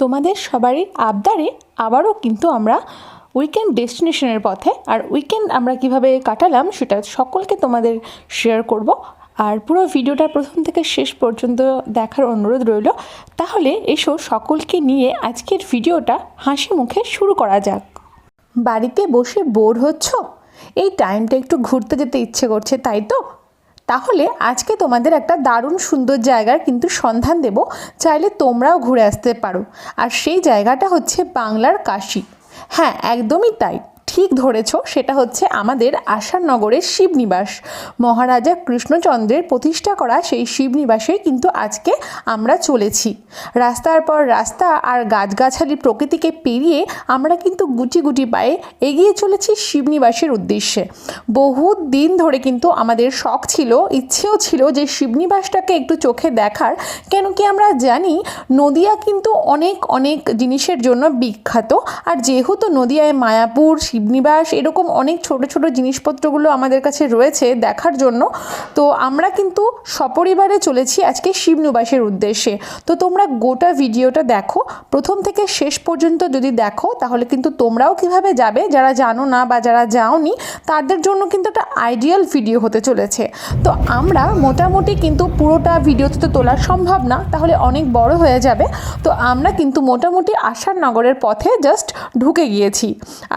তোমাদের সবারই আবদারে আবারও কিন্তু আমরা উইকেন্ড ডেস্টিনেশনের পথে আর উইকেন্ড আমরা কীভাবে কাটালাম সেটা সকলকে তোমাদের শেয়ার করব। আর পুরো ভিডিওটা প্রথম থেকে শেষ পর্যন্ত দেখার অনুরোধ রইল। তাহলে এসো সকলকে নিয়ে আজকের ভিডিওটা হাসি মুখে শুরু করা যাক। বাড়িতে বসে বোর হচ্ছ? এই টাইমটা একটু ঘুরতে যেতে ইচ্ছে করছে, তাই তো? তাহলে আজকে তোমাদের একটা দারুণ সুন্দর জায়গার কিন্তু সন্ধান দেব। চাইলে তোমরাও ঘুরে আসতে পারো। আর সেই জায়গাটা হচ্ছে বাংলার কাশি। হ্যাঁ একদমই তাই। ঠিক ধরেছ, সেটা হচ্ছে আমাদের আশারনগরের শিবনিবাস। মহারাজা কৃষ্ণচন্দ্রের প্রতিষ্ঠা করা সেই শিবনিবাসে কিন্তু আজকে আমরা চলেছি। রাস্তার পর রাস্তা আর গাছগাছালি প্রকৃতিকে পেরিয়ে আমরা কিন্তু গুটি গুটি পায়ে এগিয়ে চলেছি শিবনিবাসের উদ্দেশ্যে। বহু দিন ধরে কিন্তু আমাদের শখ ছিল, ইচ্ছেও ছিল যে শিবনিবাসটাকে একটু চোখে দেখার। কেন কি আমরা জানি, নদিয়া কিন্তু অনেক অনেক জিনিসের জন্য বিখ্যাত। আর যেহেতু নদিয়ায় মায়াপুর শিবনিবাস এরকম অনেক ছোট ছোট জিনিসপত্রগুলো আমাদের কাছে রয়েছে দেখার জন্য। তো আমরা কিন্তু সপরিবারে চলেছি আজকে শিবনিবাসের উদ্দেশ্যে। তো তোমরা গোটা ভিডিওটা দেখো। প্রথম থেকে শেষ পর্যন্ত যদি দেখো, তাহলে কিন্তু তোমরাও কীভাবে যাবে? যারা জানো না বা যারা যাওনি, তাদের জন্য কিন্তু একটা আইডিয়াল ভিডিও হতে চলেছে। তো আমরা মোটামুটি কিন্তু পুরোটা ভিডিওতে তো তোলা সম্ভব না, তাহলে অনেক বড় হয়ে যাবে। তো আমরা কিন্তু মোটামুটি আশার নগরের পথে জাস্ট ঢুকে গিয়েছি।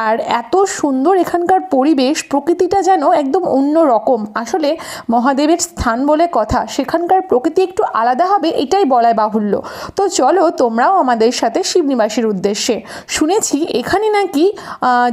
আর এত সুন্দর এখানকার পরিবেশ, প্রকৃতিটা যেন একদম অন্য রকম। আসলে মহাদেবের স্থান বলে কথা, সেখানকার প্রকৃতি একটু আলাদা হবে, এটাই বলায় বাহুল্য। তো চলো, তোমরাও আমাদের সাথে শিবনিবাসীর উদ্দেশ্যে। শুনেছি এখানে নাকি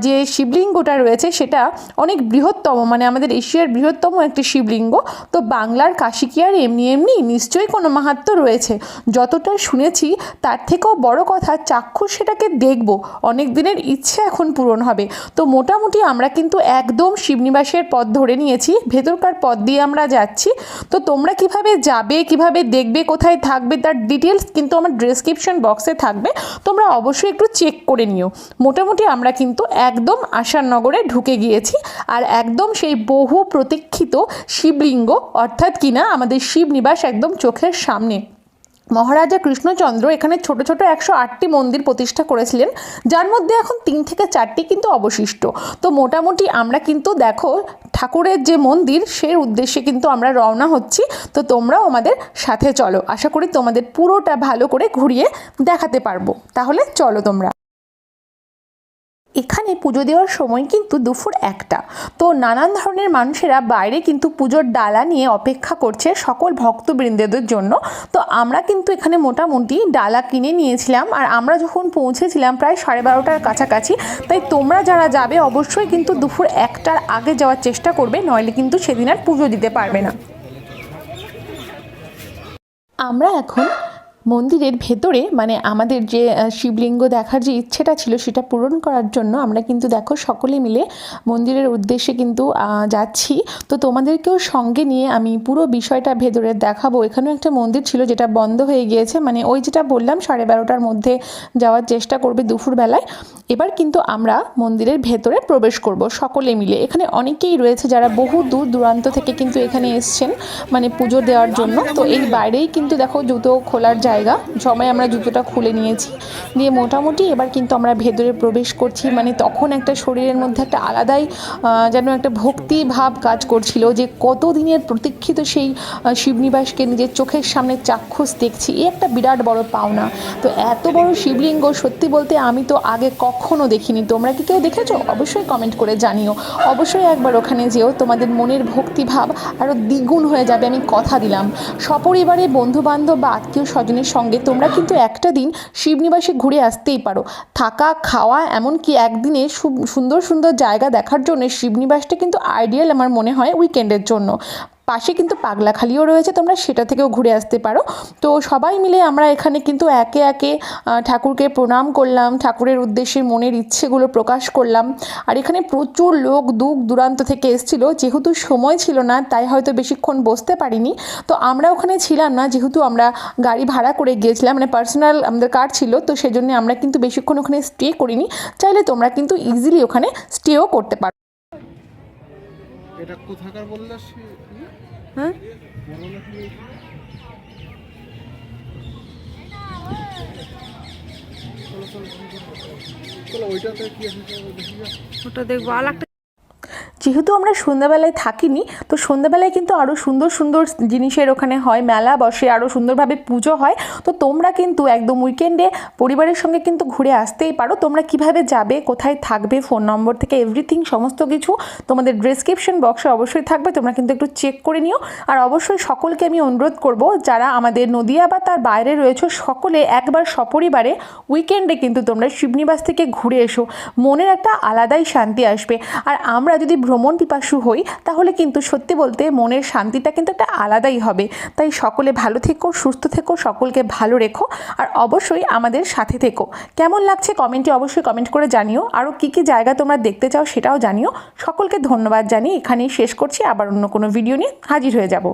যে শিবলিঙ্গটা রয়েছে, সেটা অনেক বৃহত্তম মানে আমাদের এশিয়ার বৃহত্তম একটি শিবলিঙ্গ। তো বাংলার কাশি কি আর এমনি এমনি নিশ্চয়ই কোনো মাহাত্ম রয়েছে। যতটা শুনেছি, তার থেকেও বড় কথা, চাক্ষুষ সেটাকে দেখব। অনেক দিনের ইচ্ছে এখন পূরণ হবে। তো মোটামুটি আমরা কিন্তু একদম শিবনিবাসের পথ ধরে নিয়েছি। ভেতরকার পথ দিয়ে আমরা যাচ্ছি। তো তোমরা কীভাবে যাবে, কীভাবে দেখবে, কোথায় থাকবে তার ডিটেলস কিন্তু আমার ডেসক্রিপশন বক্সে থাকবে। তোমরা অবশ্যই একটু চেক করে নিও। মোটামুটি আমরা কিন্তু একদম আশারনগরে ঢুকে গিয়েছি আর একদম সেই বহু প্রতীক্ষিত শিবলিঙ্গ অর্থাৎ কিনা আমাদের শিবনিবাস একদম চোখের সামনে। মহারাজা কৃষ্ণচন্দ্র এখানে ছোট ছোট একশো আটটি মন্দির প্রতিষ্ঠা করেছিলেন, যার মধ্যে এখন তিন থেকে চারটি কিন্তু অবশিষ্ট। তো মোটামুটি আমরা কিন্তু দেখো, ঠাকুরের যে মন্দির, সেই উদ্দেশ্যে কিন্তু আমরা রওনা হচ্ছি। তো তোমরাও আমাদের সাথে চলো। আশা করি তোমাদের পুরোটা ভালো করে ঘুরিয়ে দেখাতে পারব। তাহলে চলো তোমরা। এখানে পুজো দেওয়ার সময় কিন্তু দুপুর একটা। তো নানান ধরনের মানুষেরা বাইরে কিন্তু পুজোর ডালা নিয়ে অপেক্ষা করছে সকল ভক্তবৃন্দদের জন্য। তো আমরা কিন্তু এখানে মোটামুটি ডালা কিনে নিয়েছিলাম আর আমরা যখন পৌঁছেছিলাম প্রায় সাড়ে বারোটার কাছাকাছি, তাই তোমরা যারা যাবে অবশ্যই কিন্তু দুপুর একটার আগে যাওয়ার চেষ্টা করবে, নইলে কিন্তু সেদিন আর পুজো দিতে পারবে না। আমরা এখন মন্দিরের ভেতরে মানে আমাদের যে শিবলিঙ্গ দেখার যে ইচ্ছেটা ছিল সেটা পূরণ করার জন্য আমরা কিন্তু দেখো সকলে মিলে মন্দিরের উদ্দেশ্যে কিন্তু যাচ্ছি। তো তোমাদেরকেও সঙ্গে নিয়ে আমি পুরো বিষয়টা ভেতরে দেখাবো। এখানেও একটা মন্দির ছিল যেটা বন্ধ হয়ে গিয়েছে মানে ওই যেটা বললাম সাড়ে বারোটার মধ্যে যাওয়ার চেষ্টা করবে দুপুরবেলায়। এবার কিন্তু আমরা মন্দিরের ভেতরে প্রবেশ করব সকলে মিলে। এখানে অনেকেই রয়েছে যারা বহু দূর দূরান্ত থেকে কিন্তু এখানে এসছেন মানে পুজো দেওয়ার জন্য। তো এই বাইরেই কিন্তু দেখো জুতো খোলার জায়গা। সময় আমরা জুতোটা খুলে নিয়েছি। দিয়ে মোটামুটি এবার কিন্তু আমরা ভেতরে প্রবেশ করছি। মানে তখন একটা শরীরের মধ্যে একটা আলাদাই যেন একটা ভক্তি ভাব কাজ করছিল যে কত দিনের প্রতীক্ষিত সেই শিবনিবাসকে নিজের চোখের সামনে চাক্ষুষ দেখছি। এ একটা বিরাট বড় পাওনা। তো এত বড় শিবলিঙ্গ সত্যি বলতে আমি তো আগে কখনো দেখিনি। তোমরা কি কেউ দেখেছ? অবশ্যই কমেন্ট করে জানিও। অবশ্যই একবার ওখানে যেও। তোমাদের মনের ভক্তিভাব আরও দ্বিগুণ হয়ে যাবে। আমি কথা দিলাম। সপরিবারে বন্ধু বান্ধব বা আত্মীয় স্বজনের সঙ্গে তোমরা কিন্তু একটা দিন শিবনিবাসে ঘুরে আসতেই পারো। থাকা, খাওয়া, এমনকি একদিনে সুন্দর সুন্দর জায়গা দেখার জন্য শিবনিবাসটা কিন্তু আইডিয়াল আমার মনে হয় উইকেন্ডের জন্য। পাশে কিন্তু পাগলাখালিও রয়েছে, তোমরা সেটা থেকেও ঘুরে আসতে পারো। তো সবাই মিলে আমরা এখানে কিন্তু একে একে ঠাকুরকে প্রণাম করলাম, ঠাকুরের উদ্দেশ্যে মনের ইচ্ছেগুলো প্রকাশ করলাম। আর এখানে প্রচুর লোক দূর দূরান্ত থেকে এসেছিল, যেহেতু সময় ছিল না, তাই হয়তো বেশিক্ষণ বসতে পারিনি। তো আমরা ওখানে ছিলাম না, যেহেতু আমরা গাড়ি ভাড়া করে গিয়েছিলাম মানে পার্সোনাল আমাদের কার ছিল, তো সেজন্য আমরা কিন্তু বেশিক্ষণ ওখানে স্টে করিনি। চাইলে তোমরা কিন্তু ইজিলি ওখানে স্টেও করতে পারো। এটা কোথাকার বললে হ্যাঁ। ওটা দেখব। আর একটা যেহেতু আমরা সন্ধ্যাবেলায় থাকিনি, তো সন্ধ্যাবেলায় কিন্তু আরও সুন্দর সুন্দর জিনিসের ওখানে হয়, মেলা বসে আরও সুন্দরভাবে পুজো হয়। তো তোমরা কিন্তু একদম উইকেন্ডে পরিবারের সঙ্গে কিন্তু ঘুরে আসতেই পারো। তোমরা কীভাবে যাবে, কোথায় থাকবে ফোন নম্বর থেকে এভরিথিং সমস্ত কিছু তোমাদের ডেসক্রিপশন বক্সে অবশ্যই থাকবে। তোমরা কিন্তু একটু চেক করে নিও। আর অবশ্যই সকলকে আমি অনুরোধ করব, যারা আমাদের নদিয়া বা তার বাইরে রয়েছে, সকলে একবার সপরিবারে উইকেন্ডে কিন্তু তোমরা শিবনিবাস থেকে ঘুরে এসো। মনের একটা আলাদাই শান্তি আসবে। আর আমরা যদি ভ্রমণ পিপাসু হই, তাহলে কিন্তু সত্যি বলতে মনের শান্তিটা কিন্তু একটা আলাদাই হবে। তাই সকলে ভালো থেকো, সুস্থ থেকো, সকলকে ভালো রেখো, আর অবশ্যই আমাদের সাথে থেকো। কেমন লাগছে কমেন্টে অবশ্যই কমেন্ট করে জানিও। আরও কী কী জায়গা তোমরা দেখতে চাও সেটাও জানিও। সকলকে ধন্যবাদ জানিয়ে এখানেই শেষ করছি। আবার অন্য কোনো ভিডিও নিয়ে হাজির হয়ে যাব।